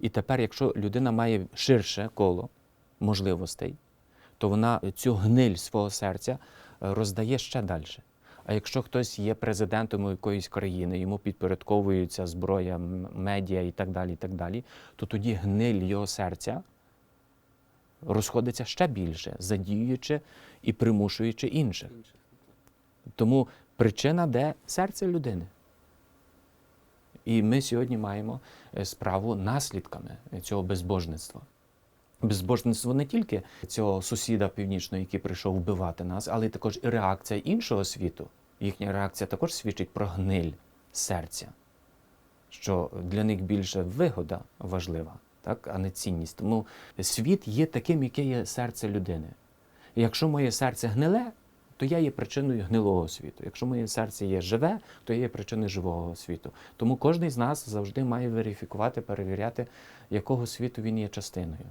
І тепер, якщо людина має ширше коло можливостей, то вона цю гниль свого серця е, роздає ще далі. А якщо хтось є президентом якоїсь країни, йому підпорядковується зброя, медіа і так далі, і так далі, то тоді гниль його серця розходиться ще більше, задіюючи і примушуючи інших. Тому причина де серце людини. І ми сьогодні маємо е, справу наслідками цього безбожництва. Безбожництво не тільки цього сусіда північного, який прийшов вбивати нас, але й також і реакція іншого світу. Їхня реакція також свідчить про гниль серця, що для них більше вигода важлива, так, а не цінність. Тому світ є таким, яке є серце людини. Якщо моє серце гниле, то я є причиною гнилого світу. Якщо моє серце є живе, то я є причиною живого світу. Тому кожен з нас завжди має верифікувати, перевіряти, якого світу він є частиною.